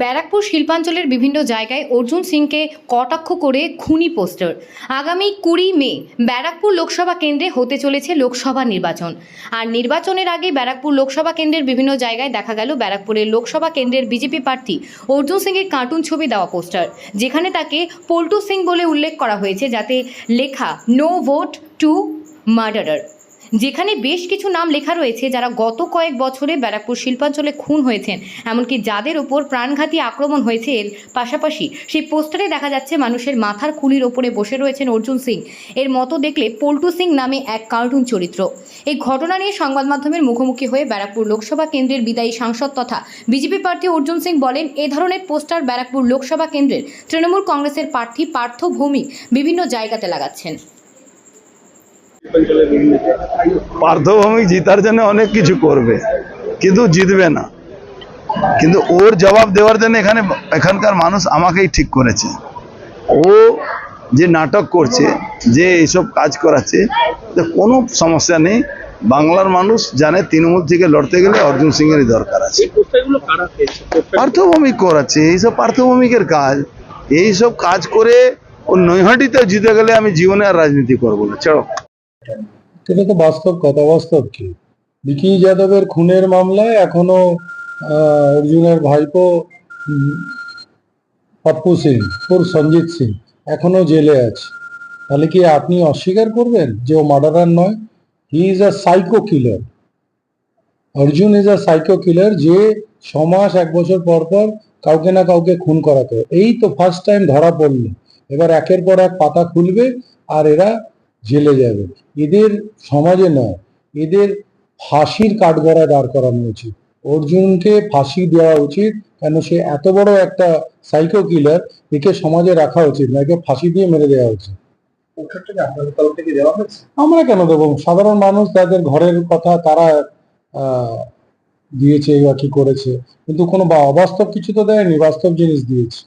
ব্যারাকপুর শিল্পাঞ্চলের বিভিন্ন জায়গায় অর্জুন সিংকে কটাক্ষ করে খুনি পোস্টার। আগামী কুড়ি মে ব্যারাকপুর লোকসভা কেন্দ্রে হতে চলেছে লোকসভা নির্বাচন। আর নির্বাচনের আগে ব্যারাকপুর লোকসভা কেন্দ্রের বিভিন্ন জায়গায় দেখা গেল ব্যারাকপুরের লোকসভা কেন্দ্রের বিজেপি প্রার্থী অর্জুন সিংয়ের কার্টুন ছবি দেওয়া পোস্টার, যেখানে তাকে পল্টু সিং বলে উল্লেখ করা হয়েছে যাতে লেখা নো ভোট টু মার্ডারার যেখানে বেশ কিছু নাম লেখা রয়েছে যারা গত কয়েক বছরে ব্যারাকপুর শিল্পাঞ্চলে খুন হয়েছেন, এমনকি যাদের ওপর প্রাণঘাতী আক্রমণ হয়েছে এর পাশাপাশি সেই পোস্টারে দেখা যাচ্ছে মানুষের মাথার খুলির ওপরে বসে রয়েছেন অর্জুন সিং। এর মতো দেখলে পল্টু সিং নামে এক কার্টুন চরিত্র। এই ঘটনা নিয়ে সংবাদ মাধ্যমের মুখোমুখি হয়ে ব্যারাকপুর লোকসভা কেন্দ্রের বিদায়ী সাংসদ তথা বিজেপি প্রার্থী অর্জুন সিং বলেন, এ ধরনের পোস্টার ব্যারাকপুর লোকসভা কেন্দ্রের তৃণমূল কংগ্রেসের প্রার্থী পার্থ ভৌমিক বিভিন্ন জায়গাতে লাগাচ্ছেন। পার্থভূমি জিতার জন্য অনেক কিছু করবে কিন্তু জিতবে না। কিন্তু ওর জবাব দেওয়ার জন্য এখানে এখানকার মানুষ আমাকেই ঠিক করেছে। ও যে নাটক করছে যে এইসব কাজ করাচ্ছে কোনো সমস্যা নেই। বাংলার মানুষ জানে তৃণমূল থেকে লড়তে গেলে অর্জুন সিং এরই দরকার আছে। পার্থভূমিক করাচ্ছে এইসব পার্থভূমিকের কাজ। এইসব কাজ করে ও নৈহাটিতে জিতে গেলে আমি জীবনে আর রাজনীতি করব না। চলো এটা তো বাস্তব কথা, বাস্তব কি? বিকি যাদবের খুনের মামলায় এখনও অর্জুনের ভাইপো পাপ্পু সিং, ওর সঞ্জিত সিং, এখনও জেলে আছে। তাহলে কি আপনি অস্বীকার করবেন যে ও মার্ডারার নয়? He is a psycho killer Arjun is a psycho killer যে ছ মাস এক বছর পর পর কাউকে না কাউকে খুন করাতো। এই তো ফার্স্ট টাইম ধরা পড়ল। এবার একের পর এক পাতা খুলবে আর এরা জেলে যাবে। এদের সমাজে নয় এদের ফাঁসির কাঠগড়ায় দাঁড় করানো উচিত। অর্জুনকে ফাঁসি দেওয়া উচিত কেন সে এত বড় একটা সাইকো কিলার একে সমাজে রাখা উচিত না একে ফাঁসি দিয়ে মেরে দেওয়া উচিত। আমরা কেন দেবো? সাধারণ মানুষ তাদের ঘরের কথা তারা আহ, দিয়েছে বা কি করেছে কিন্তু কোনো বা অবাস্তব কিছু তো দেয়নি বাস্তব জিনিস দিয়েছে।